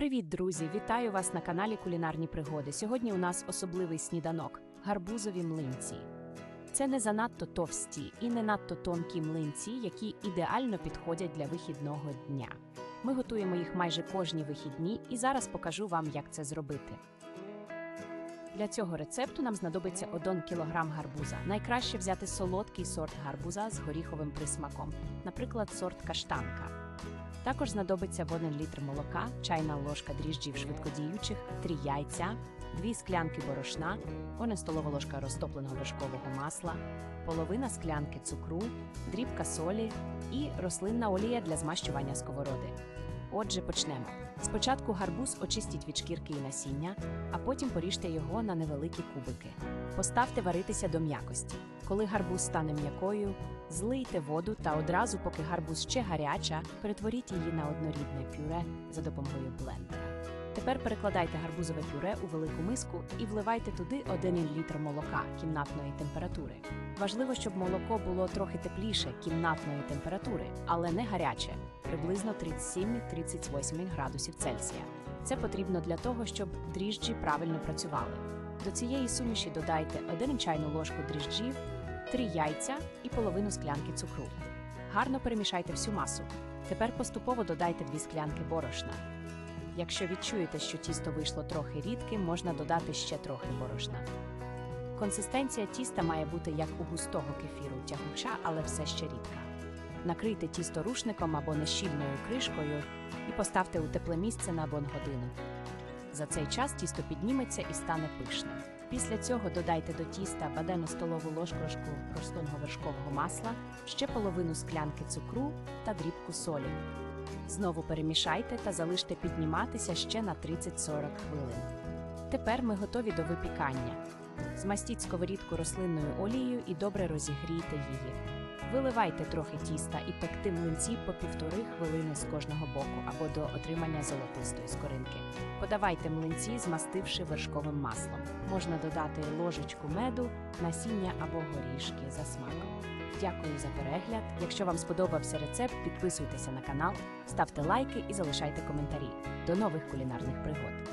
Привіт, друзі! Вітаю вас на каналі Кулінарні Пригоди. Сьогодні у нас особливий сніданок гарбузові млинці. Це не занадто товсті і не надто тонкі млинці, які ідеально підходять для вихідного дня. Ми готуємо їх майже кожні вихідні, і зараз покажу вам, як це зробити. Для цього рецепту нам знадобиться 1 кг гарбуза. Найкраще взяти солодкий сорт гарбуза з горіховим присмаком, наприклад, сорт каштанка. Також знадобиться 1 літр молока, чайна ложка дріжджів швидкодіючих, 3 яйця, 2 склянки борошна, 1 столова ложка розтопленого вершкового масла, половина склянки цукру, дрібка солі і рослинна олія для змащування сковороди. Отже, почнемо. Спочатку гарбуз очистіть від шкірки і насіння, а потім поріжте його на невеликі кубики. Поставте варитися до м'якості. Коли гарбуз стане м'якою, злийте воду та одразу, поки гарбуз ще гаряча, перетворіть її на однорідне пюре за допомогою блендера. Тепер перекладайте гарбузове пюре у велику миску і вливайте туди 1 літр молока кімнатної температури. Важливо, щоб молоко було трохи тепліше кімнатної температури, але не гаряче, приблизно 37-38 градусів Цельсія. Це потрібно для того, щоб дріжджі правильно працювали. До цієї суміші додайте 1 чайну ложку дріжджів, 3 яйця і половину склянки цукру. Гарно перемішайте всю масу. Тепер поступово додайте 2 склянки борошна. Якщо відчуєте, що тісто вийшло трохи рідким, можна додати ще трохи борошна. Консистенція тіста має бути як у густого кефіру, тягуча, але все ще рідка. Накрийте тісто рушником або нещільною кришкою і поставте у тепле місце на 1 годину. За цей час тісто підніметься і стане пишним. Після цього додайте до тіста бадену столову ложку рослинного вершкового масла, ще половину склянки цукру та дрібку солі. Знову перемішайте та залиште підніматися ще на 30-40 хвилин. Тепер ми готові до випікання. Змастіть сковорідку рослинною олією і добре розігрійте її. Виливайте трохи тіста і пекти млинці по півтори хвилини з кожного боку або до отримання золотистої скоринки. Подавайте млинці, змастивши вершковим маслом. Можна додати ложечку меду, насіння або горішки за смаком. Дякую за перегляд. Якщо вам сподобався рецепт, підписуйтеся на канал, ставте лайки і залишайте коментарі. До нових кулінарних пригод.